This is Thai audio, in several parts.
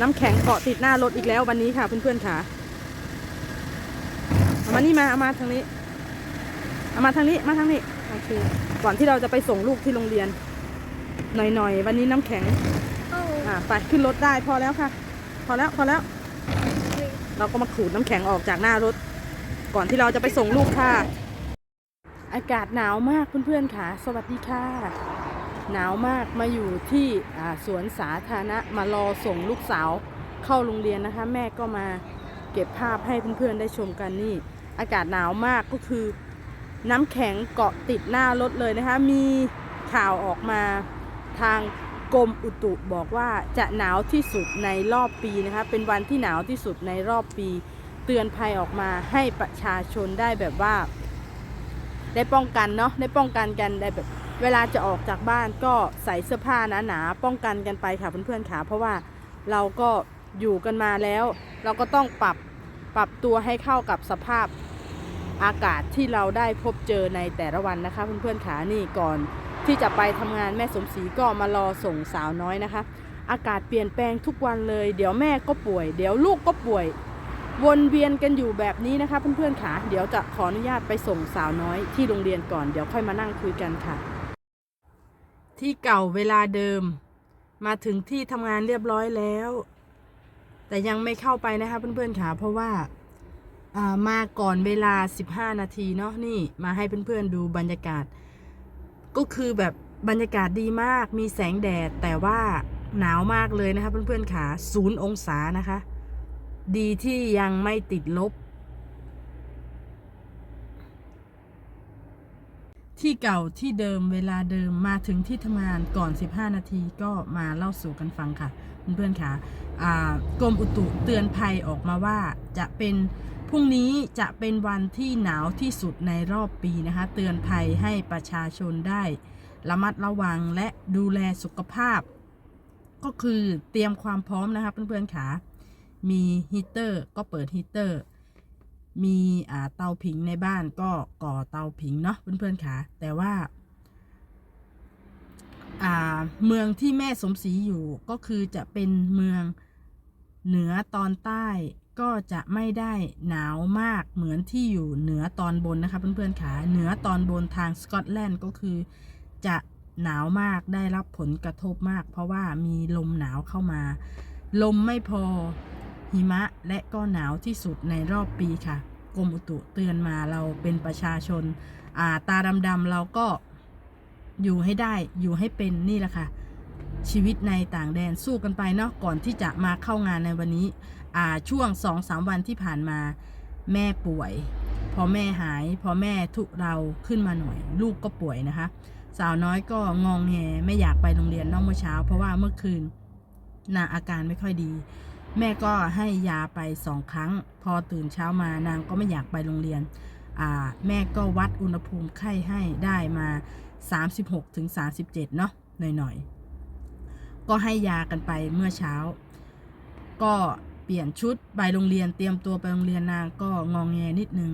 น้ำแข็งเกาะติดหน้ารถอีกแล้ววันนี้ค่ะเพื่อนๆค่ะเอามานี่มาเอามาทางนี้เอามาทางนี้มาทางนี้โอเคก่อนที่เราจะไปส่งลูกที่โรงเรียน หน่อยๆ วันนี้น้ำแข็งอ้อ่าไปขึ้นรถได้พอแล้วค่ะ พอแล้วพอแล้ว เราก็มาขูดน้ำแข็งออกจากหน้ารถ ก่อนที่เราจะไปส่งลูกค่ะ อากาศหนาวมากเพื่อนๆค่ะ สวัสดีค่ะ หนาวมากมาอยู่ที่สวนสาธารณะมารอส่งลูกสาวเข้าโรงเรียนนะคะ แม่ก็มาเก็บภาพให้เพื่อนๆได้ชมกันนี่ อากาศหนาวมากก็คือ น้ำแข็งเกาะติดหน้ารถเลยนะคะ มีข่าวออกมาทางกรมอุตุบอกว่าจะหนาวที่สุดในรอบปีนะคะ เป็นวันที่หนาวที่สุดในรอบปี เตือนภัยออกมาให้ประชาชนได้แบบว่า ได้ป้องกันเนาะได้ป้องกันกันได้แบบ เวลาจะออกจากบ้านก็ใส่เสื้อผ้าหนาๆป้องกันกันไปค่ะเพื่อนๆค่ะเพราะว่าเราก็อยู่กันมาแล้ว เราก็ต้องปรับปรับตัวให้เข้ากับสภาพอากาศที่เราได้พบเจอในแต่ละวันนะคะ เพื่อนๆค่ะนี่ก่อนที่จะไปทำงานแม่สมศรีก็มารอส่งสาวน้อยนะคะ อากาศเปลี่ยนแปลงทุกวันเลย เดี๋ยวแม่ก็ป่วย เดี๋ยวลูกก็ป่วย วนเวียนกันอยู่แบบนี้นะคะ เพื่อนๆค่ะเดี๋ยวจะขออนุญาตไปส่งสาวน้อยที่โรงเรียนก่อนเดี๋ยวค่อยมานั่งคุยกันค่ะ ที่เก่าเวลาเดิม มาถึงที่ทำงานเรียบร้อยแล้ว แต่ยังไม่เข้าไปนะคะเพื่อนๆค่ะเพราะว่าามาก่อนเวลา 15 นาทีเนาะนี่มาให้เพื่อนๆดูบรรยากาศ ก็คือแบบบรรยากาศดีมากมีแสงแดดแต่ว่าหนาวมากเลยนะคะเพื่อนๆค่ะศูนย์องศานะคะ ดีที่ยังไม่ติดลบ ที่เก่าที่เดิมเวลาเดิมมาถึงที่ทำงานก่อน 15 นาทีก็มาเล่าสู่กันฟังค่ะ เพื่อนๆค่ะกรมอุตุเตือนภัยออกมาว่าจะเป็นพรุ่งนี้จะเป็นวันที่หนาวที่สุดในรอบปีนะคะ เตือนภัยให้ประชาชนได้ ระมัดระวังและดูแลสุขภาพ ก็คือเตรียมความพร้อมนะคะเพื่อนๆค่ะมีฮีเตอร์ก็เปิดฮีเตอร์ มีอ่าเตาผิงในบ้านก็ก่อเตาผิงเนาะเพื่อนๆค่ะแต่ว่าอ่าเมืองที่แม่สมศรีอยู่ก็คือจะเป็นเมืองเหนือตอนใต้ก็จะไม่ได้หนาวมากเหมือนที่อยู่เหนือตอนบนนะคะเพื่อนๆค่ะเหนือตอนบนทางสกอตแลนด์ก็คือจะหนาวมากได้รับผลกระทบมาก เพราะว่ามีลมหนาวเข้ามา ลมไม่พอหิมะและก็หนาวที่สุดในรอบปีค่ะ กรมอุตุเตือนมาเราเป็นประชาชนอ่าตาดำๆเราก็อยู่ให้ได้อยู่ให้เป็นนี่แหละค่ะ ชีวิตในต่างแดนสู้กันไปเนาะก่อนที่จะมาเข้างานในวันนี้อ่าช่วงสองสามวันที่ผ่านมา แม่ป่วย พอแม่หาย พอแม่ทุเราขึ้นมาหน่อย ลูกก็ป่วยนะคะ สาวน้อยก็งองแงไม่อยากไปโรงเรียนเนอกเมื่อเช้า เพราะว่าเมื่อคืนนาอาการไม่ค่อยดี แม่ก็ให้ยาไปสองครั้ง พอตื่นเช้ามานางก็ไม่อยากไปโรงเรียน แม่ก็วัดอุณหภูมิไข้ให้ได้มา 36ถึง37 เนาะหน่อยๆ ก็ให้ยากันไปเมื่อเช้า ก็เปลี่ยนชุดไปโรงเรียนเตรียมตัวไปโรงเรียนนางก็งองแงนิดนึง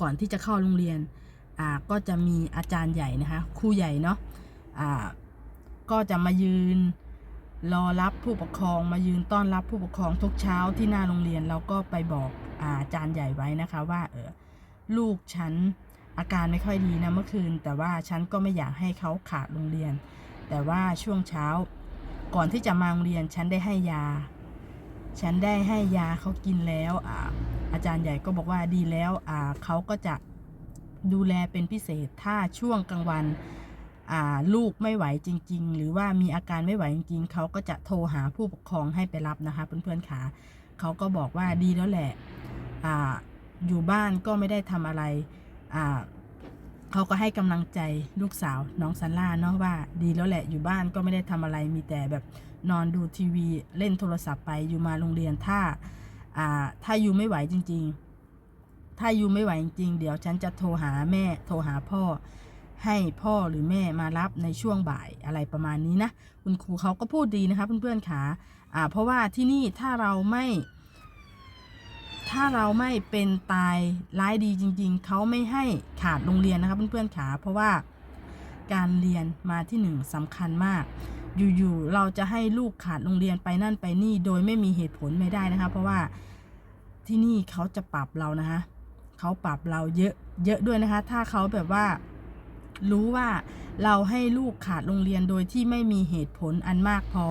ก่อนที่จะเข้าโรงเรียนก็จะมีอาจารย์ใหญ่นะคะครูใหญ่เนาะอ่าก็จะมายืน รอรับผู้ปกครองมายืนต้อนรับผู้ปกครองทุกเช้าที่หน้าโรงเรียนเราก็ไปบอกอาจารย์ใหญ่ไว้นะคะว่าเออลูกฉันอาการไม่ค่อยดีนะเมื่อคืน แต่ว่าฉันก็ไม่อยากให้เขาขาดโรงเรียน แต่ว่าช่วงเช้า ก่อนที่จะมาโรงเรียนฉันได้ให้ยา ฉันได้ให้ยาเขากินแล้วอาอาจารย์ใหญ่ก็บอกว่าดีแล้วเขาก็จะดูแลเป็นพิเศษถ้าช่วงกลางวัน ลูกไม่ไหวจริง ๆ หรือว่ามีอาการไม่ไหวจริง ๆ เขาก็จะโทรหาผู้ปกครองให้ไปรับนะคะเพื่อนๆขาเขาก็บอกว่าดีแล้วแหละอ่าอยู่บ้านก็ไม่ได้ทำอะไรอ่าเขาก็ให้กำลังใจลูกสาวน้องซันล่าเนาะว่าดีแล้วแหละอยู่บ้านก็ไม่ได้ทำอะไรมีแต่แบบนอนดูทีวีเล่นโทรศัพท์ไปอยู่มาโรงเรียนถ้าอ่าถ้าอยู่ไม่ไหวจริง ๆ ถ้าอยู่ไม่ไหวจริงๆเดี๋ยวฉันจะโทรหาแม่โทรหาพ่อ ให้พ่อหรือแม่มารับในช่วงบ่ายอะไรประมาณนี้นะคุณครูเขาก็พูดดีนะคะเพื่อนๆค่ะอ่าเพราะว่าที่นี่ถ้าเราไม่ ถ้าเราไม่เป็นตายร้ายดีจริง ๆ เขาไม่ให้ขาดโรงเรียนนะคะเพื่อนๆค่ะเพราะว่าการเรียนมาที่หนึ่งสำคัญมาก อยู่ๆเราจะให้ลูกขาดโรงเรียนไปนั่นไปนี่โดยไม่มีเหตุผลไม่ได้นะคะ เพราะว่าที่นี่เขาจะปรับเรานะคะเขาปรับเราเยอะเยอะด้วยนะคะ ถ้าเขาแบบว่า รู้ว่าเราให้ลูกขาดโรงเรียนโดยที่ไม่มีเหตุผลอันมากพอ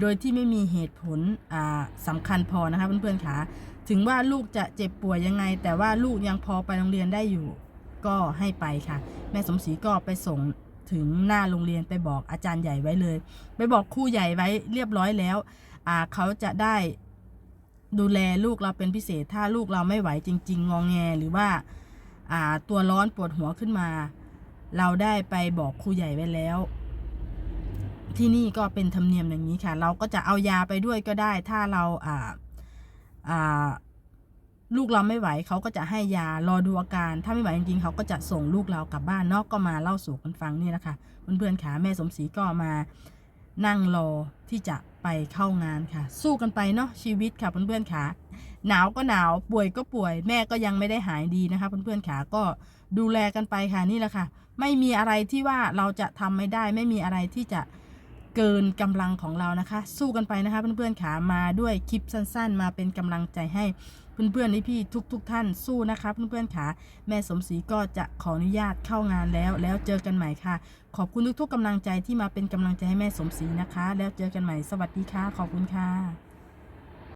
โดยที่ไม่มีเหตุผลอ่าสำคัญพอนะคะเพื่อนๆค่ะถึงว่าลูกจะเจ็บป่วยยังไง แต่ว่าลูกยังพอไปโรงเรียนได้อยู่ ก็ให้ไปค่ะ แม่สมศรีก็ไปส่งถึงหน้าโรงเรียนไปบอกอาจารย์ใหญ่ไว้เลย ไปบอกครูใหญ่ไว้เรียบร้อยแล้วเขาจะได้ดูแลลูกเราเป็นพิเศษถ้าลูกเราไม่ไหวจริง ๆ งองแงหรือว่าอ่าตัวร้อนปวดหัวขึ้นมา เราได้ไปบอกครูใหญ่ไว้แล้ว ที่นี่ก็เป็นธรรมเนียมอย่างนี้ค่ะ เราก็จะเอายาไปด้วยก็ได้ ถ้าเราอ่าอ่าลูกเราไม่ไหวเขาก็จะให้ยารอดูอาการ ถ้าไม่ไหวจริงๆเขาก็จะส่งลูกเรากลับบ้านนอกก็มาเล่าสู่กันฟังนี่แหละค่ะเพื่อนๆขาแม่สมศรีก็มานั่งรอที่จะไปเข้างานค่ะ สู้กันไปเนาะชีวิตค่ะเพื่อนๆขา หนาวก็หนาวป่วยก็ป่วย แม่ก็ยังไม่ได้หายดีนะคะ เพื่อนๆขาก็ดูแลกันไปค่ะนี่แหละค่ะ ไม่มีอะไรที่ว่าเราจะทำไม่ได้ ไม่มีอะไรที่จะเกินกำลังของเรานะคะ สู้กันไปนะคะ เพื่อนๆขามาด้วยคลิปสั้น ๆ มาเป็นกำลังใจให้เพื่อนๆนี่พี่ทุกๆทท่านสู้นะคะเพื่อนๆค่ะแม่สมศรีก็จะขออนุญาตเข้างานแล้ว แล้วเจอกันใหม่ค่ะ ขอบคุณทุกๆกำลังใจที่มาเป็นกำลังใจให้แม่สมศรีนะคะ แล้วเจอกันใหม่สวัสดีค่ะ ขอบคุณค่ะ